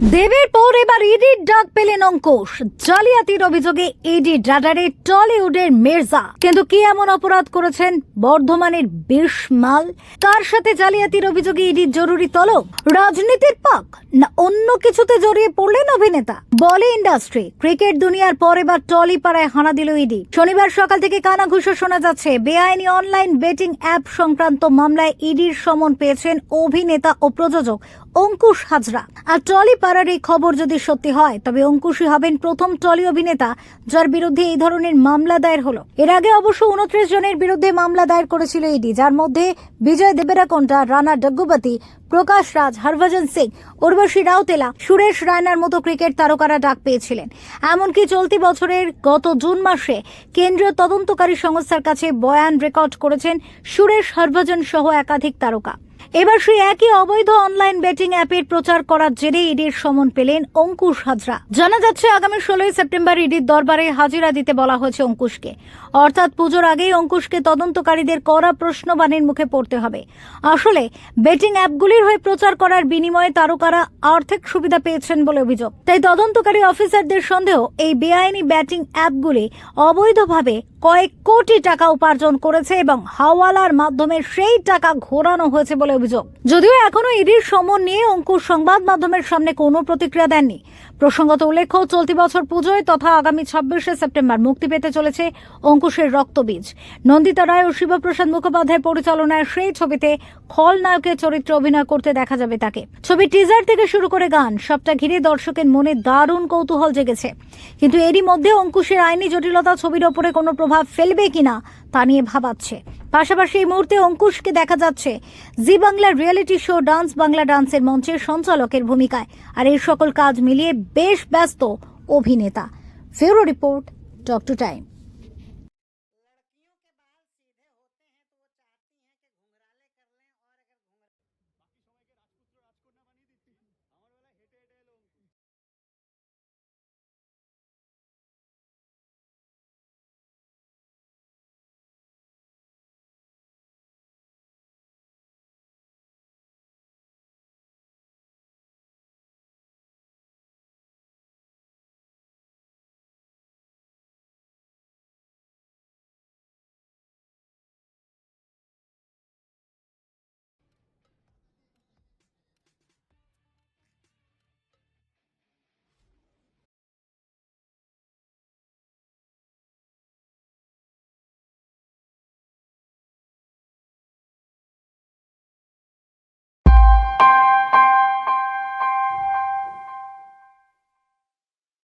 দেবের পর এবার ইডির ডাক পেলেন অঙ্কুশ। জালিয়াতির অভিযোগে ইডি রাডারে টলিউডের মির্জা। কিন্তু কি এমন অপরাধ করেছেন? বর্ধমানের বিষ মাল কার সাথে জালিয়াতির অভিযোগে ইডির জরুরি তলব? রাজনীতির পাক? না অন্য কিছুতে জড়িয়ে পড়লেন অভিনেতা? বলে ইন্ডাস্ট্রি। ক্রিকেট দুনিয়ার পর এবার টলি পাড়ায় হানা দিল ইডি। শনিবার সকাল থেকে কানাঘুষো শোনা যাচ্ছে, বেআইনি অনলাইন বেটিং অ্যাপ সংক্রান্ত মামলায় ইডির সমন পেয়েছেন অভিনেতা ও প্রযোজক অঙ্কুশ হাজরা। আর টলি পাড়ার এই খবর যদি সত্যি হয়, তবে অঙ্কুশই হবেন প্রথম টলি অভিনেতা, যার বিরুদ্ধে এই ধরনের মামলা দায়ের হলো। এর আগে অবশ্য উনত্রিশ জনের বিরুদ্ধে মামলা দায়ের করেছিল ইডি যার মধ্যে বিজয় দেবেরাকোন্ডা, রানা ডগ্গুবাতি প্রকাশ রাজ, হরভজন সিং, উর্বশী রাউতেলা, সুরেশ রায়নার মতো ক্রিকেট তারকারা ডাক পেয়েছিলেন। এমনকি চলতি বছরের গত জুন মাসে কেন্দ্রীয় তদন্তকারী সংস্থার কাছে বয়ান রেকর্ড করেছেন সুরেশ, হরভজন সহ একাধিক তারকা। এবার সেই একই অবৈধ অনলাইন বেটিং অ্যাপের প্রচার করার জেরে ইডির সমন পেলেন অঙ্কুশ হাজরা। জানা যাচ্ছে, আগামী ষোলোই সেপ্টেম্বর ইডির দরবারে হাজিরা দিতে বলা হয়েছে অঙ্কুশকে। অর্থাৎ পুজোর আগেই অঙ্কুশকে তদন্তকারীদের কড়া প্রশ্নবাণীর মুখে পড়তে হবে। আসলে, বেটিং অ্যাপগুলির হয়ে প্রচার করার বিনিময়ে তারকারা আর্থিক সুবিধা পেয়েছেন বলে অভিযোগ। তাই তদন্তকারী অফিসারদের সন্দেহ, এই বেআইনি ব্যাটিং অ্যাপগুলি অবৈধভাবে কয়েক কোটি টাকা উপার্জন করেছে এবং হাওয়ালার মাধ্যমে সেই টাকা ঘোরানো হয়েছে বলে অভিযোগ। যদিও এখনও ইডির সমন নিয়ে অঙ্কুশ সংবাদ মাধ্যমের সামনে কোনো প্রতিক্রিয়া দেননি। প্রসঙ্গত উল্লেখ্য, চলতি বছর পুজোয় তথা আগামী ছাব্বিশে সেপ্টেম্বর মুক্তি পেতে চলেছে অঙ্কুশের রক্তবীজ। নন্দিতা রায় ও শিবপ্রসাদ মুখোপাধ্যায় পরিচালনায় সেই ছবিতে খলনায়কের চরিত্রে অভিনয় করতে দেখা যাবে তাকে। ছবির টিজার থেকে শুরু করে গান, সবটা ঘিরে দর্শকের মনে দারুণ কৌতূহল জেগেছে। কিন্তু এরই মধ্যে অঙ্কুশের আইনি জটিলতা ছবির ওপরে কোনো প্রভাব ফেলবে কিনা তা নিয়ে ভাবাচ্ছে। পাশাপাশি এই মুহূর্তে অঙ্কুশকে দেখা যাচ্ছে। জি বাংলার রিয়েলিটি শো ডান্স বাংলা ডান্সের মঞ্চের সঞ্চালকের ভূমিকায়। আর এই সকল কাজ মিলিয়ে বেশ ব্যস্ত অভিনেতা। ফেরো রিপোর্ট টক টু টাইম।